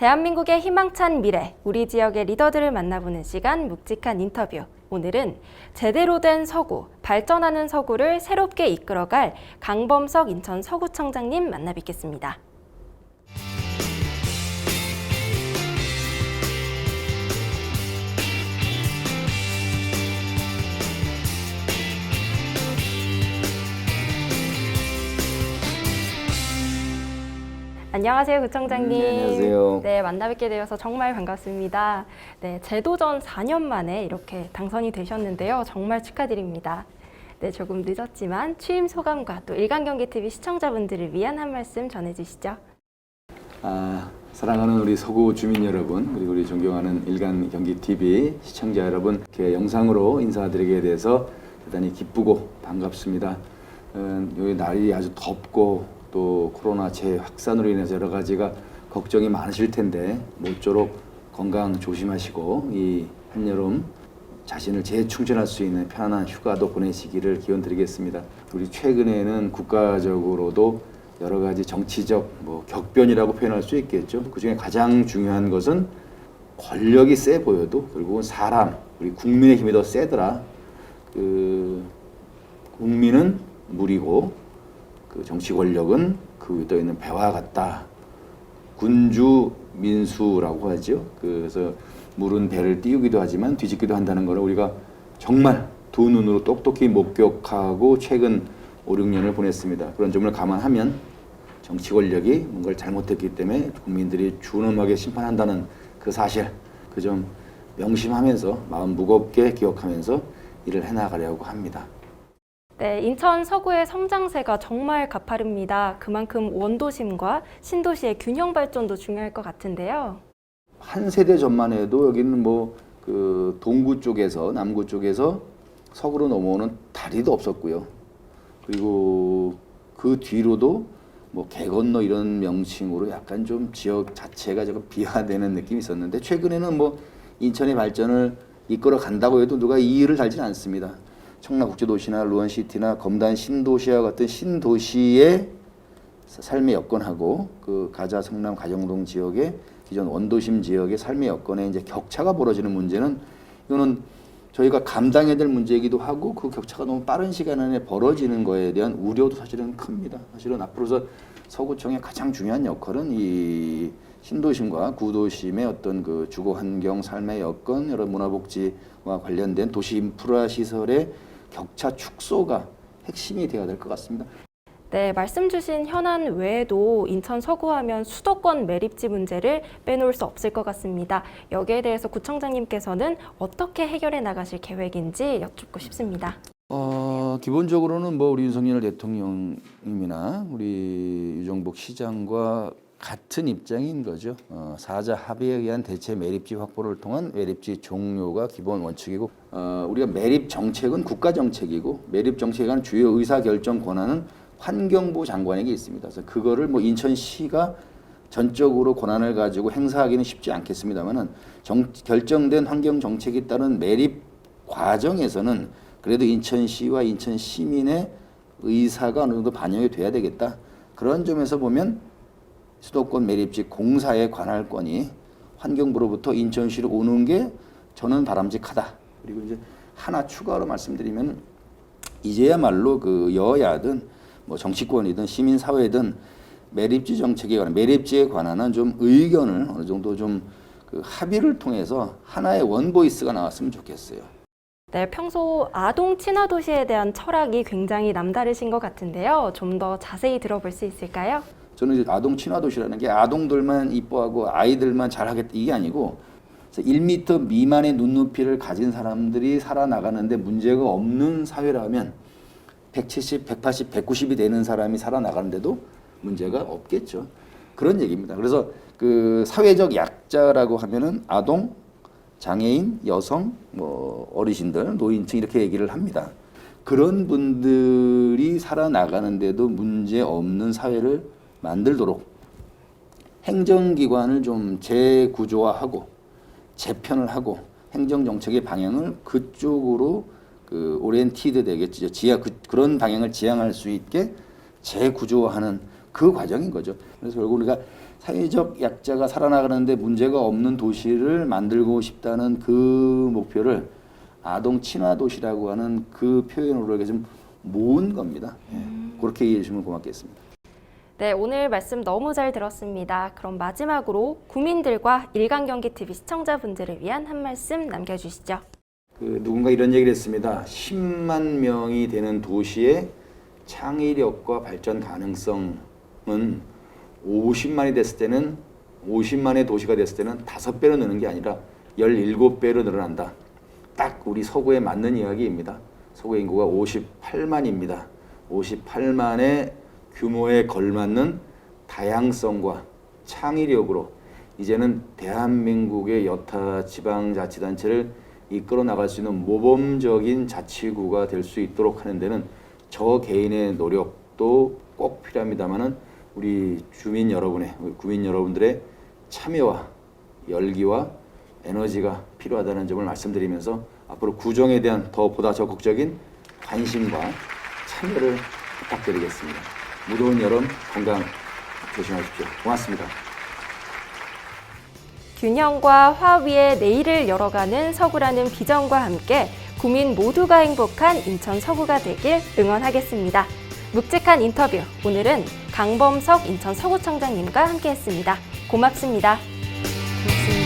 대한민국의 희망찬 미래, 우리 지역의 리더들을 만나보는 시간 묵직한 인터뷰. 오늘은 제대로 된 서구, 발전하는 서구를 새롭게 이끌어갈 강범석 인천 서구청장님 만나 뵙겠습니다. 안녕하세요, 구청장님. 네, 안녕하세요. 네, 만나 뵙게 되어서 정말 반갑습니다. 네, 제도전 4년 만에 이렇게 당선이 되셨는데요. 정말 축하드립니다. 네, 조금 늦었지만 취임 소감과 또 일간 경기 TV 시청자분들을 위한 한 말씀 전해 주시죠. 아, 사랑하는 우리 서구 주민 여러분 그리고 우리 존경하는 일간 경기 TV 시청자 여러분 이렇게 영상으로 인사드리게 돼서 대단히 기쁘고 반갑습니다. 음, 여기 날이 아주 덥고 또 코로나 재확산으로 인해서 여러 가지가 걱정이 많으실 텐데 모쪼록 건강 조심하시고 이 한여름 자신을 재충전할 수 있는 편안한 휴가도 보내시기를 기원 드리겠습니다. 우리 최근에는 국가적으로도 여러 가지 정치적 뭐 격변이라고 표현할 수 있겠죠. 그 중에 가장 중요한 것은 권력이 세 보여도 결국은 사람, 우리 국민의 힘이 더 세더라. 그 국민은 물이고 그 정치 권력은 그 위에 떠 있는 배와 같다. 군주 민수라고 하죠. 그래서 물은 배를 띄우기도 하지만 뒤집기도 한다는 것을 우리가 정말 두 눈으로 똑똑히 목격하고 최근 5, 6년을 보냈습니다. 그런 점을 감안하면 정치 권력이 뭔가를 잘못했기 때문에 국민들이 준엄하게 심판한다는 그 사실, 그 점 명심하면서 마음 무겁게 기억하면서 일을 해나가려고 합니다. 네, 인천 서구의 성장세가 정말 가파릅니다. 그만큼 원도심과 신도시의 균형 발전도 중요할 것 같은데요. 한 세대 전만 해도 여기는 뭐 그 동구 쪽에서 남구 쪽에서 서구로 넘어오는 다리도 없었고요. 그리고 그 뒤로도 뭐 개 건너 이런 명칭으로 약간 좀 지역 자체가 조금 비하되는 느낌이 있었는데 최근에는 뭐 인천의 발전을 이끌어 간다고 해도 누가 이의를 달지는 않습니다. 청라국제도시나 루원시티나 검단 신도시와 같은 신도시의 삶의 여건하고 그 가자 성남 가정동 지역의 기존 원도심 지역의 삶의 여건에 이제 격차가 벌어지는 문제는 이거는 저희가 감당해야 될 문제이기도 하고 그 격차가 너무 빠른 시간 안에 벌어지는 거에 대한 우려도 사실은 큽니다. 사실은 앞으로서 서구청의 가장 중요한 역할은 이 신도심과 구도심의 어떤 그 주거 환경, 삶의 여건, 여러 문화복지와 관련된 도시 인프라 시설의 격차 축소가 핵심이 되어야 될 것 같습니다. 네, 말씀 주신 현안 외에도 인천 서구하면 수도권 매립지 문제를 빼놓을 수 없을 것 같습니다. 여기에 대해서 구청장님께서는 어떻게 해결해 나가실 계획인지 여쭙고 싶습니다. 어, 기본적으로는 뭐 우리 윤석열 대통령님이나 우리 유정복 시장과 같은 입장인 거죠. 어, 사자 합의에 의한 대체 매립지 확보를 통한 매립지 종료가 기본 원칙이고, 어, 우리가 매립 정책은 국가 정책이고 매립 정책에 관한 주요 의사 결정 권한은 환경부 장관에게 있습니다. 그래서 그거를 뭐 인천시가 전적으로 권한을 가지고 행사하기는 쉽지 않겠습니다만은 정, 결정된 환경 정책에 따른 매립 과정에서는 그래도 인천시와 인천 시민의 의사가 어느 정도 반영이 돼야 되겠다. 그런 점에서 보면 수도권 매립지 공사에 관할 건이 환경부로부터 인천시로 오는 게 저는 바람직하다. 그리고 이제 하나 추가로 말씀드리면 이제야말로 그 여야든 뭐 정치권이든 시민사회든 매립지 정책에 관한 매립지에 관한은 좀 의견을 어느 정도 좀 그 합의를 통해서 하나의 원보이스가 나왔으면 좋겠어요. 네, 평소 아동 친화 도시에 대한 철학이 굉장히 남다르신 것 같은데요. 좀 더 자세히 들어볼 수 있을까요? 저는 이제 아동 친화 도시라는 게 아동들만 이뻐하고 아이들만 잘하겠다 이게 아니고 1m 미만의 눈높이를 가진 사람들이 살아나가는데 문제가 없는 사회라면 170, 180, 190이 되는 사람이 살아나가는데도 문제가 없겠죠. 그런 얘기입니다. 그래서 그 사회적 약자라고 하면은 아동, 장애인, 여성, 뭐 어르신들, 노인층 이렇게 얘기를 합니다. 그런 분들이 살아나가는데도 문제 없는 사회를 만들도록 행정기관을 좀 재구조화하고 재편을 하고 행정 정책의 방향을 그쪽으로 그 오리엔티드 되겠죠. 지하 그, 그런 방향을 지향할 수 있게 재구조화하는 그 과정인 거죠. 그래서 결국 우리가 사회적 약자가 살아나가는데 문제가 없는 도시를 만들고 싶다는 그 목표를 아동 친화 도시라고 하는 그 표현으로 이렇게 좀 모은 겁니다. 예. 그렇게 이해해 주시면 고맙겠습니다. 네, 오늘 말씀 너무 잘 들었습니다. 그럼 마지막으로 구민들과 일간경기TV 시청자분들을 위한 한 말씀 남겨주시죠. 그 누군가 이런 얘기를 했습니다. 10만 명이 되는 도시의 창의력과 발전 가능성은 50만이 됐을 때는 50만의 도시가 됐을 때는 다섯 배로 느는 게 아니라 17배로 늘어난다. 딱 우리 서구에 맞는 이야기입니다. 서구 인구가 58만입니다. 58만의 규모에 걸맞는 다양성과 창의력으로 이제는 대한민국의 여타 지방자치단체를 이끌어 나갈 수 있는 모범적인 자치구가 될 수 있도록 하는 데는 저 개인의 노력도 꼭 필요합니다만은 우리 주민 여러분의 우리 구민 여러분들의 참여와 열기와 에너지가 필요하다는 점을 말씀드리면서 앞으로 구정에 대한 더 보다 적극적인 관심과 참여를 부탁드리겠습니다. 무더운 여름 건강 조심하십시오. 고맙습니다. 균형과 화합의 내일을 열어가는 서구라는 비전과 함께 구민 모두가 행복한 인천 서구가 되길 응원하겠습니다. 묵직한 인터뷰 오늘은 강범석 인천 서구청장님과 함께했습니다. 고맙습니다. 고맙습니다.